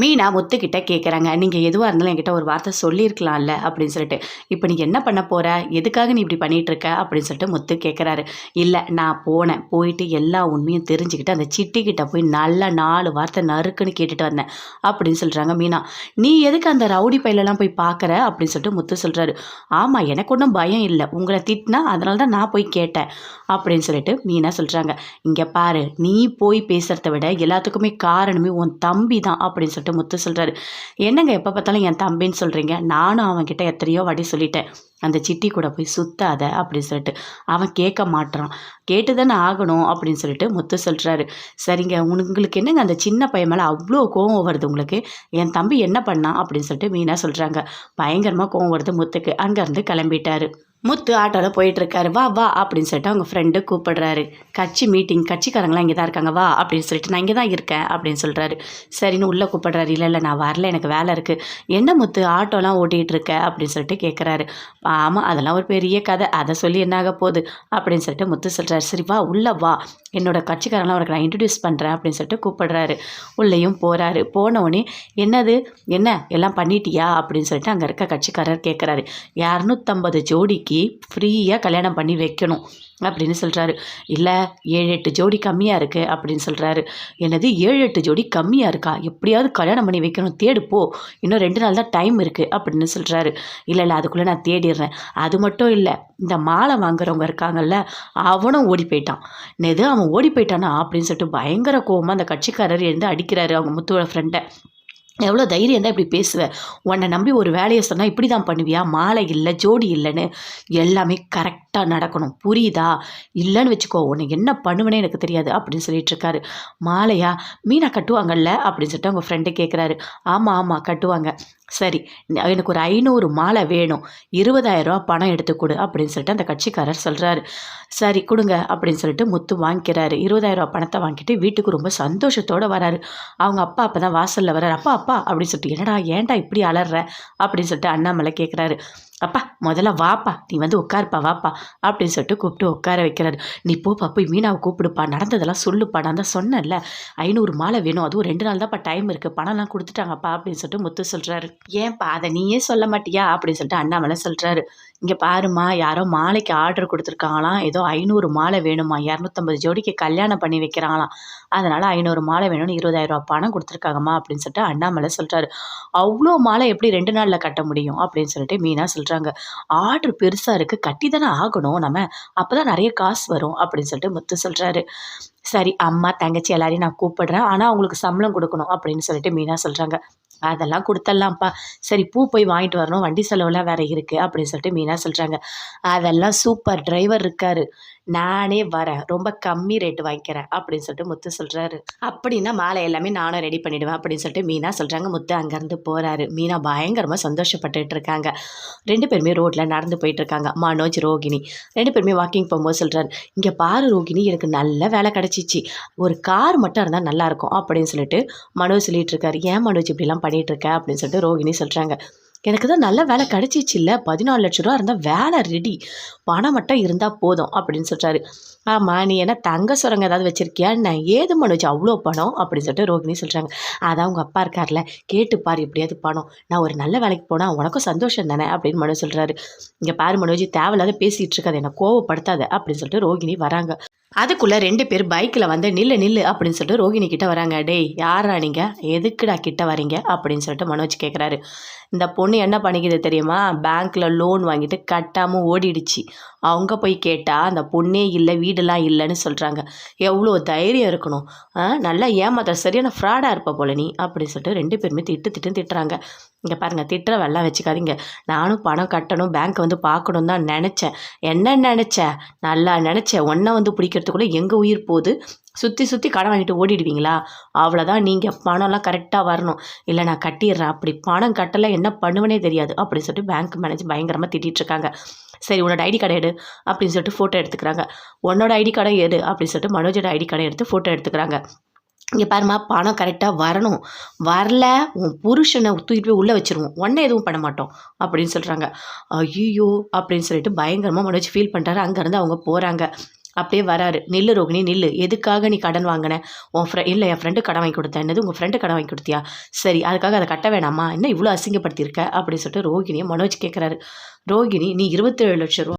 மீனா முத்துக்கிட்ட கேட்குறாங்க நீங்கள் எதுவாக இருந்தாலும் என்கிட்ட ஒரு வார்த்தை சொல்லியிருக்கலாம்ல அப்படின்னு சொல்லிட்டு. இப்போ நீ என்ன பண்ண போகிற எதுக்காக நீ இப்படி பண்ணிகிட்ருக்க அப்படின்னு சொல்லிட்டு முத்து கேட்குறாரு இல்லை நான் போனேன். போயிட்டு எல்லா உண்மையும் தெரிஞ்சுக்கிட்டு அந்த சிட்டிக்கிட்ட போய் நல்லா நாலு வார்த்தை நறுக்குன்னு கேட்டுட்டு வந்தேன் அப்படின்னு சொல்கிறாங்க மீனா. நீ எதுக்கு அந்த ரவுடி பையிலலாம் போய் பார்க்குற அப்படின்னு சொல்லிட்டு முத்து சொல்கிறாரு ஆமாம் எனக்கு ஒன்றும் பயம் இல்லை. உங்களை திட்டினா அதனால தான் நான் போய் கேட்டேன் அப்படின்னு சொல்லிட்டு மீனா சொல்கிறாங்க இங்கே பாரு நீ போய் பேசுகிறத விட எல்லாத்துக்குமே காரணமே உன் தம்பி தான் அப்படின்னு சொல்லிட்டு முத்து சொல்கிறாரு என்னங்க எப்போ பார்த்தாலும் என் தம்பின்னு சொல்கிறீங்க நானும் அவன்கிட்ட எத்தனையோ வாட்டி சொல்லிட்டேன். அந்த சிட்டி கூட போய் சுத்தாத அப்படின்னு சொல்லிட்டு. அவன் கேட்க மாட்டுறான் கேட்டு தானே ஆகணும் அப்படின்னு சொல்லிட்டு முத்து சொல்கிறாரு சரிங்க உங்களுக்கு என்னங்க அந்த சின்ன பையன் மேலே அவ்வளோ கோவம் வருது உங்களுக்கு? என் தம்பி என்ன பண்ணான் அப்படின்னு சொல்லிட்டு மீனா சொல்கிறாங்க பயங்கரமாக கோவம் வருது முத்துக்கு. அங்கேருந்து கிளம்பிட்டாரு. முத்து ஆட்டோவில் போயிட்டுருக்காரு வா வா அப்படின்னு சொல்லிட்டு அவங்க ஃப்ரெண்டு கூப்பிடுறாரு. கட்சி மீட்டிங் கட்சிக்காரங்களாம் இங்கே தான் இருக்காங்க வா அப்படின்னு சொல்லிட்டு நான் இங்கே தான் இருக்கேன் அப்படின்னு சொல்கிறாரு சரின்னு உள்ளே கூப்பிடுறாரு இல்லை இல்லை நான் வரல எனக்கு வேலை இருக்குது என்ன முத்து ஆட்டோலாம் ஓட்டிகிட்டு இருக்க? அப்படின்னு சொல்லிட்டு கேட்குறாரு ஆமாம் அதெல்லாம் ஒரு பெரிய கதை அதை சொல்லி என்னாக போகுது? அப்படின்னு சொல்லிட்டு முத்து சொல்கிறாரு சரி வா உள்ளே வா. என்னோட கட்சிக்காரங்களாம் அவருக்கு நான் இன்ட்ரடியூஸ் பண்ணுறேன் அப்படின்னு சொல்லிட்டு கூப்பிடுறாரு. உள்ளேயும் போகிறாரு போனவுடனே என்னது? என்ன? எல்லாம் பண்ணிட்டியா? அப்படின்னு சொல்லிட்டு அங்கே இருக்க கட்சிக்காரர் கேட்குறாரு இரநூத்தம்பது ஜோடி ஜோடிக்கு ஃப்ரீயாக கல்யாணம் பண்ணி வைக்கணும் அப்படின்னு சொல்கிறாரு இல்லை ஏழு எட்டு ஜோடி கம்மியாக இருக்குது அப்படின்னு சொல்கிறாரு என்னது ஏழு எட்டு ஜோடி கம்மியாக இருக்கா? எப்படியாவது கல்யாணம் பண்ணி வைக்கணும் தேடு போ. இன்னும் ரெண்டு நாள் தான் டைம் இருக்குது அப்படின்னு சொல்கிறாரு இல்லை இல்லை அதுக்குள்ளே நான் தேடிடுறேன். அது மட்டும் இல்லை இந்த மாலை வாங்குறவங்க இருக்காங்கல்ல அவனும் ஓடி போயிட்டான். எது அவன் ஓடி போயிட்டானா? அப்படின்னு சொல்லிட்டு பயங்கர கோவமாக அந்த கட்சிக்காரர் எழுந்து அடிக்கிறாரு அவங்க முத்துவோட ஃப்ரெண்டை எவ்வளோ தைரியம் தான் இப்படி பேசுவேன் உன்னை நம்பி ஒரு வேலையை சொன்னால் இப்படி தான் பண்ணுவியா? மாலை இல்லை ஜோடி இல்லைன்னு எல்லாமே கரெக்டாக நடக்கணும். புரியுதா? இல்லைன்னு வச்சுக்கோ உன்னை என்ன பண்ணுவேனே எனக்கு தெரியாது அப்படின்னு சொல்லிட்டு இருக்காரு. மாலையா? மீனா கட்டுவாங்கல்ல அப்படின்னு சொல்லிட்டு அவங்க ஃப்ரெண்டு கேட்குறாரு ஆமாம் ஆமாம் கட்டுவாங்க. சரி எனக்கு ஒரு ஐநூறு மாலை வேணும். இருபதாயிரரூவா பணம் எடுத்து கொடு அப்படின்னு சொல்லிட்டு அந்த கட்சிக்காரர் சொல்கிறாரு சரி கொடுங்க அப்படின்னு சொல்லிட்டு முத்து வாங்கிக்கிறாரு. இருபதாயிரரூவா பணத்தை வாங்கிட்டு வீட்டுக்கு ரொம்ப சந்தோஷத்தோடு வராரு. அவங்க அப்பா அப்போ தான் வாசலில் வராரு அப்பா அப்பா அப்படின்னு சொல்லிட்டு என்னடா ஏன்டா இப்படி அலற? அப்படின்னு சொல்லிட்டு அண்ணாமலை கேட்குறாரு அப்பா முதல்ல வாப்பா நீ வந்து உட்காருப்பா வாப்பா அப்படின்னு சொல்லிட்டு கூப்பிட்டு உட்கார வைக்கிறாரு. நீ போப்பா போய் மீனாவை கூப்பிடுப்பா. நடந்ததெல்லாம் சொல்லுப்பா. நான் தான் சொன்னேன்ல ஐநூறு மாலை வேணும். அதுவும் ரெண்டு நாள் தான்ப்பா டைம் இருக்குது பணம்லாம் கொடுத்துட்டாங்கப்பா அப்படின்னு சொல்லிட்டு முத்து சொல்கிறாரு ஏன்ப்பா அதை நீயே சொல்ல மாட்டியா? அப்படின்னு சொல்லிட்டு அண்ணாமலை சொல்கிறாரு இங்கே பாருமா யாரோ மாலைக்கு ஆர்டர் கொடுத்துருக்காங்களாம். ஏதோ ஐநூறு மாலை வேணுமா இரநூத்தம்பது ஜோடிக்கு கல்யாணம் பண்ணி வைக்கிறாங்களாம். அதனால் ஐநூறு மாலை வேணும்னு இருபதாயிரரூவா பணம் கொடுத்துருக்காங்கம்மா அப்படின்னு சொல்லிட்டு அண்ணாமலை சொல்கிறாரு அவ்வளோ மாலை எப்படி ரெண்டு நாளில் கட்ட முடியும் அப்படின்னு சொல்லிட்டு மீனா சொல்கிறாங்க ஆர்டர் பெருசாக இருக்குது கட்டி தானே ஆகணும் நம்ம. அப்போ தான் நிறைய காசு வரும் அப்படின்னு சொல்லிட்டு முத்து சொல்கிறாரு சரி அம்மா தங்கச்சி எல்லாரையும் நான் கூப்பிடுறேன். ஆனால் அவங்களுக்கு சம்பளம் கொடுக்கணும் அப்படின்னு சொல்லிட்டு மீனா சொல்கிறாங்க அதெல்லாம் கொடுத்துடலாம்ப்பா சரி பூ போய் வாங்கிட்டு வரணும். வண்டி செலவுலாம் வேறு இருக்குது அப்படின்னு சொல்லிட்டு மீனா சொல்கிறாங்க அதெல்லாம் சூப்பர் டிரைவர் இருக்காரு. நானே வரேன். ரொம்ப கம்மி ரேட்டு வாங்கிக்கிறேன் அப்படின்னு சொல்லிட்டு முத்து சொல்கிறாரு அப்படின்னா மாலை எல்லாமே நானும் ரெடி பண்ணிவிடுவேன் அப்படின்னு சொல்லிட்டு மீனா சொல்கிறாங்க முத்து அங்கேருந்து போகிறாரு மீனா பயங்கரமாக சந்தோஷப்பட்டுட்டு இருக்காங்க. ரெண்டு பேருமே ரோட்டில் நடந்து போயிட்டுருக்காங்க மனோஜ் ரோகிணி. ரெண்டு பேருமே வாக்கிங் போகும்போது சொல்கிறாரு இங்கே பாரு ரோகிணி எனக்கு நல்ல வேலை கிடச்சிச்சு. ஒரு கார் மட்டும் இருந்தால் நல்லாயிருக்கும் அப்படின்னு சொல்லிட்டு மனோஜ் சொல்லிட்டு இருக்காரு. ஏன் மனோஜ் இப்படிலாம் பண்ணிகிட்ருக்க அப்படின்னு சொல்லிட்டு ரோகிணி சொல்கிறாங்க எனக்கு தான் நல்ல வேலை கிடச்சிச்சு இல்லை பதினாலு லட்ச ரூபா இருந்தால் வேலை ரெடி பணம் மட்டும் இருந்தால் போதும் அப்படின்னு சொல்கிறாரு ஆமாம் நீ என்ன தங்க சுரங்க ஏதாவது வச்சுருக்கியா? நான் ஏது மனோஜ் அவ்வளோ பணம்? அப்படின்னு சொல்லிட்டு ரோகிணி சொல்கிறாங்க அதான் உங்கள் அப்பா இருக்கார்ல கேட்டுப்பார் எப்படியாவது பணம். நான் ஒரு நல்ல வேலைக்கு போனால் உனக்கும் சந்தோஷம் தானே? அப்படின்னு மனு சொல்கிறாரு இங்கே பாரு மனோஜ் தேவையில்லாத பேசிகிட்டு இருக்காது என்னை கோவப்படுத்தாத அப்படின்னு சொல்லிட்டு ரோகிணி வராங்க. அதுக்குள்ளே ரெண்டு பேர் பைக்கில் வந்து நில்லு நில்லு அப்படின்னு சொல்லிட்டு ரோகிணி கிட்ட வராங்க. டேய் யாரா நீங்கள் எதுக்குடா கிட்ட வரீங்க அப்படின்னு சொல்லிட்டு மனோஜ் கேட்குறாரு இந்த பொண்ணு என்ன பண்ணிக்கிது தெரியுமா? பேங்க்கில் லோன் வாங்கிட்டு கட்டாமல் ஓடிடுச்சு. அவங்க போய் கேட்டால் அந்த பொண்ணே இல்லை வீடெல்லாம் இல்லைன்னு சொல்கிறாங்க எவ்வளோ தைரியம் இருக்கணும்? நல்லா ஏமாத்த சரியான ஃப்ராடாக இருப்ப போல நீ. அப்படின்னு சொல்லிட்டு ரெண்டு பேருமே திட்டு திட்டுன்னு திட்டுறாங்க. இங்கே பாருங்கள் திட்டுற வெள்ளம் வச்சுக்காதீங்க. நானும் பணம் கட்டணும் பேங்க் வந்து பார்க்கணும் தான் நினச்சேன். என்ன நினச்சேன் நல்லா நினச்சேன் ஒன்றை வந்து பிடிக்கிறதுக்குள்ளே எங்கள் உயிர் போகுது? சுற்றி சுற்றி கடன் வாங்கிட்டு ஓடிடுவீங்களா? அவ்வளோதான் நீங்கள் பணம்லாம் கரெக்டாக வரணும். இல்லை நான் கட்டிடுறேன். அப்படி பணம் கட்டலை என்ன பண்ணுவனே தெரியாது. அப்படின்னு சொல்லிட்டு பேங்க் மேனேஜர் பயங்கரமாக திட்டிகிட்டு இருக்காங்க. சரி உன்னோட ஐடி கார்டை எடு அப்படின்னு சொல்லிட்டு ஃபோட்டோ எடுத்துக்கிறாங்க. உன்னோட ஐடி கார்டை எடு அப்படின்னு சொல்லிட்டு மனோஜோட ஐடி கார்டை எடுத்து ஃபோட்டோ எடுத்துக்கிறாங்க. இங்கே பாருமா பணம் கரெக்டாக வரணும். வரல உன் புருஷனை தூக்கிட்டு போய் உள்ளே வச்சுருவோம். ஒன்றே எதுவும் பண்ண மாட்டோம் அப்படின்னு சொல்கிறாங்க ஐயோ அப்படின்னு சொல்லிட்டு பயங்கரமாக மனோஜ் ஃபீல் பண்ணுறாரு அங்கேருந்து அவங்க போகிறாங்க அப்படியே வராரு. நில்லு ரோகிணி நில்லு. எதுக்காக நீ கடன் வாங்கின? உன் ஃப்ரெண்ட் இல்லை என் ஃப்ரெண்டு கடன் வாங்கி கொடுத்தேன். என்னது? உங்கள் ஃப்ரெண்டு கடன் வாங்கி கொடுத்தியா? சரி அதுக்காக அதை கட்ட வேணாமா என்ன இவ்வளோ அசிங்கப்படுத்தியிருக்க? அப்படின்னு சொல்லிட்டு ரோகிணியை மனோஜ் கேட்குறாரு ரோகிணி நீ இருபத்தேழு லட்சம் ரூபா